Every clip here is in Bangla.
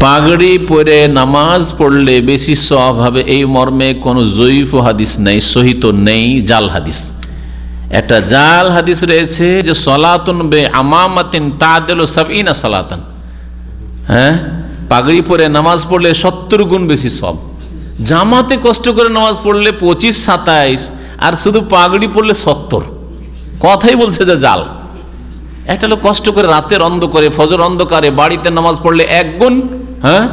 পাগড়ি পরে নামাজ পড়লে বেশি সব হবে। এই মর্মে কোনো জয়ীফ হাদিস নেই, সহিত নেই, জাল হাদিস। একটা জাল হাদিস রয়েছে যে, সলাতন বে আমামাতিন তাদেল সাবিনা সলাতন। হ্যাঁ? পাগড়ি পরে নামাজ পড়লে সত্তর গুণ বেশি সব জামাতে কষ্ট করে নামাজ পড়লে পঁচিশ, সাতাইশ, আর শুধু পাগড়ি পড়লে সত্তর। কথাই বলছে যে জাল। একটা লোক কষ্ট করে রাতের অন্ধ করে ফজর অন্ধকারে বাড়িতে নামাজ পড়লে এক গুণ হ্যাঁ?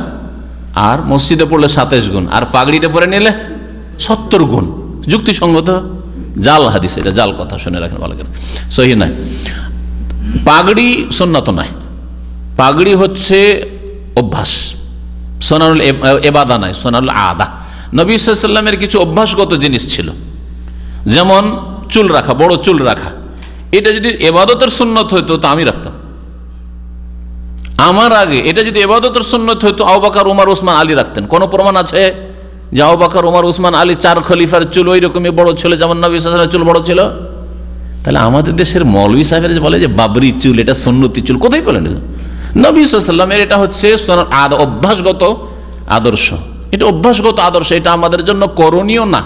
আর মসজিদে পড়লে সাতাইশ গুণ, আর পাগড়িতে পরে নিলে সত্তর গুণ। যুক্তিসঙ্গত? জাল হাদিস এটা, জাল কথা শুনে রাখেন ভালো করে। সহি নয়। পাগড়ি সন্ন্যত নয়। পাগড়ি হচ্ছে অভ্যাস। সোনারুল এবাদা নয়, সোনারুল আদা। নবী সাল্লামের কিছু অভ্যাসগত জিনিস ছিল। যেমন চুল রাখা, বড় চুল রাখা। এটা যদি এবাদতের সুন্নত হইতো, তা আমি রাখতাম। আমার আগে, এটা যদি এবাদতের সুন্নত হইতো আবাকার উমার ওসমান আলী রাখতেন। কোনো প্রমাণ আছে যে আবাকার উমার ওসমান আলী চার খলিফার চুল ওই রকমই বড় ছিল যেমন নবী সাল্লামের চুল বড় ছিল? তাহলে আমাদের দেশের মৌলভী সাহেবের যে বলে যে বাবরি চুল, এটা সন্ন্যতি চুল, কোথায় বলেন নবী এটা হচ্ছে অভ্যাসগত আদর্শ। এটা অভ্যাসগত আদর্শ, এটা আমাদের জন্য করণীয় না।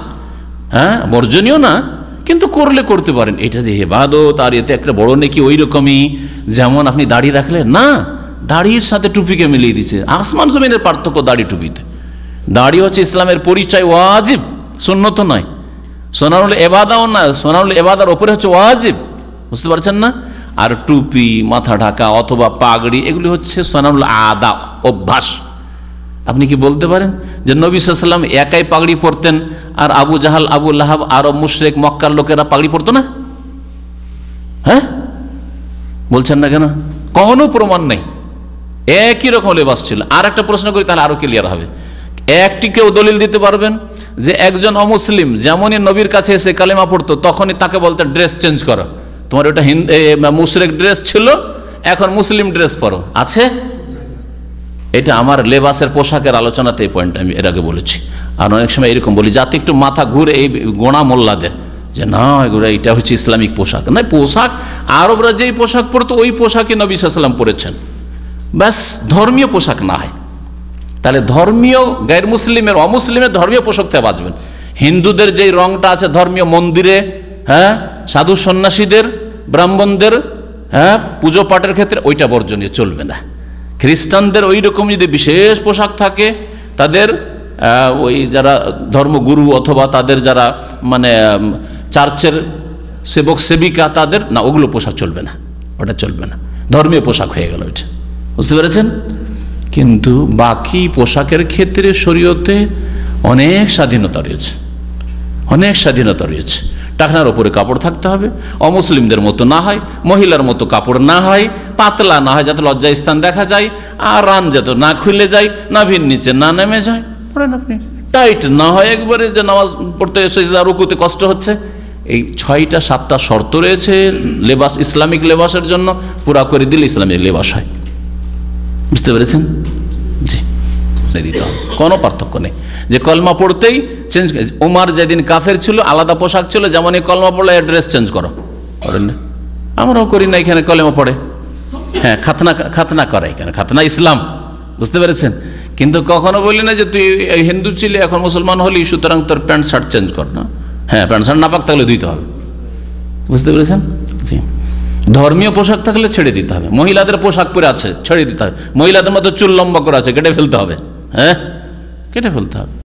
হ্যাঁ? বর্জনীয় না। কিন্তু করলে করতে পারেন। এটা যে হেবাদত, আর এতে একটা বড় নাকি ওই রকমই যেমন আপনি দাড়ি রাখলেন না। দাড়ির সাথে টুপিকে মিলিয়ে দিচ্ছে আসমান জমিনের পার্থক্য দাড়ি টুপিতে। দাড়ি হচ্ছে ইসলামের পরিচয় ওয়াজিব, সুন্নত নয়। সোনারুল এবাদাও না, সোনারুল এবাদার ওপরে হচ্ছে ওয়াজিব। বুঝতে পারছেন না? আর টুপি, মাথা ঢাকা অথবা পাগড়ি, এগুলি হচ্ছে সোনারুল আদা অভ্যাস। আপনি কি বলতে পারেন যে নবী সাল্লাম একাই পাগড়ি পরতেন আর আবু জাহাল, আবু লাহাব আরব মুশরেক মক্কার লোকেরা পাগড়ি পরতো না? হ্যাঁ? বলছেন না কেন? কোনো প্রমাণ নেই। একই রকম লেবাস ছিল। আর একটা প্রশ্ন করি, তাহলে আরও ক্লিয়ার হবে। একটি কেউ দলিল দিতে পারবেন যে একজন অমুসলিম যেমনই নবীর কাছে এসে কালেমা পড়তো, তখনই তাকে বলতেন ড্রেস চেঞ্জ করো। তোমার ওটা হিন্দ মুশরেক ড্রেস ছিল, এখন মুসলিম ড্রেস পরো। আছে? এটা আমার লেবাসের পোশাকের আলোচনাতে এই পয়েন্ট আমি এর আগে বলেছি। আর অনেক সময় এরকম বলি যাতে একটু মাথা ঘুরে এই গোড়া মোল্লাদের যে, না, এগুলো, এটা হচ্ছে ইসলামিক পোশাক। না, পোশাক, আরবরা যেই পোশাক পরতো, ওই পোশাকই নবী সাল্লাম পরেছেন। ব্যাস ধর্মীয় পোশাক না হয়। তাহলে ধর্মীয় গায়ের মুসলিমের অমুসলিমের ধর্মীয় পোশাক থেকে বাঁচবেন। হিন্দুদের যেই রংটা আছে ধর্মীয় মন্দিরে হ্যাঁ সাধু সন্ন্যাসীদের, ব্রাহ্মণদের হ্যাঁ পুজো পাঠের ক্ষেত্রে ওইটা বর্জনীয় চলবে না। খ্রিস্টানদের ওই রকম যদি বিশেষ পোশাক থাকে, তাদের ওই যারা ধর্মগুরু অথবা তাদের যারা মানে চার্চের সেবক, সেবিকা, তাদের না, ওগুলো পোশাক চলবে না। ওটা চলবে না। ধর্মীয় পোশাক হয়ে গেল ওইটা। বুঝতে পেরেছেন? কিন্তু বাকি পোশাকের ক্ষেত্রে শরীয়তে অনেক স্বাধীনতা রয়েছে। অনেক স্বাধীনতা রয়েছে। টাকনার ওপরে কাপড় থাকতে হবে। অমুসলিমদের মতো না হয়, মহিলার মতো কাপড় না হয়, পাতলা না হয়, যাতে লজ্জা স্থান দেখা যায়, আর রান যাতে না খুলে যায়, নাভির নিচে না নেমে যায়। পড়েন আপনি। টাইট না হয় একবারে যে নামাজ পড়তে এসে রুকুতে কষ্ট হচ্ছে। এই ছয়টা, সাতটা শর্ত রয়েছে লেবাস, ইসলামিক লেবাসের জন্য। পুরা করে দিলে ইসলামিক লেবাস হয়। বুঝতে পেরেছেন? জি দিতে হবে কোনো পার্থক্য নেই। যে কলমা পড়তেই চেঞ্জ উমার যেদিন কাফের ছিল, আলাদা পোশাক ছিল যেমন এই কলমা পড়লে ড্রেস চেঞ্জ করো। করেন না? আমরাও করি না এখানে কলমা পড়ে। হ্যাঁ খাতনা খাতনা করে এখানে। খাতনা ইসলাম। বুঝতে পেরেছেন? কিন্তু কখনো বলি না যে তুই হিন্দু ছিলি, এখন মুসলমান হলি, সুতরাং তোর প্যান্ট শার্ট চেঞ্জ কর, না? হ্যাঁ প্যান্ট শার্ট না পাক তাহলে দিতে হবে। বুঝতে পেরেছেন? জি। ধর্মীয় পোশাক থাকলে ছেড়ে দিতে হবে। মহিলাদের পোশাক পরে আছে, ছেড়ে দিতে হবে। মহিলাদের মতো চুল লম্বা করে আছে, কেটে ফেলতে হবে। হ্যাঁ? কেটে ফেলতে হবে।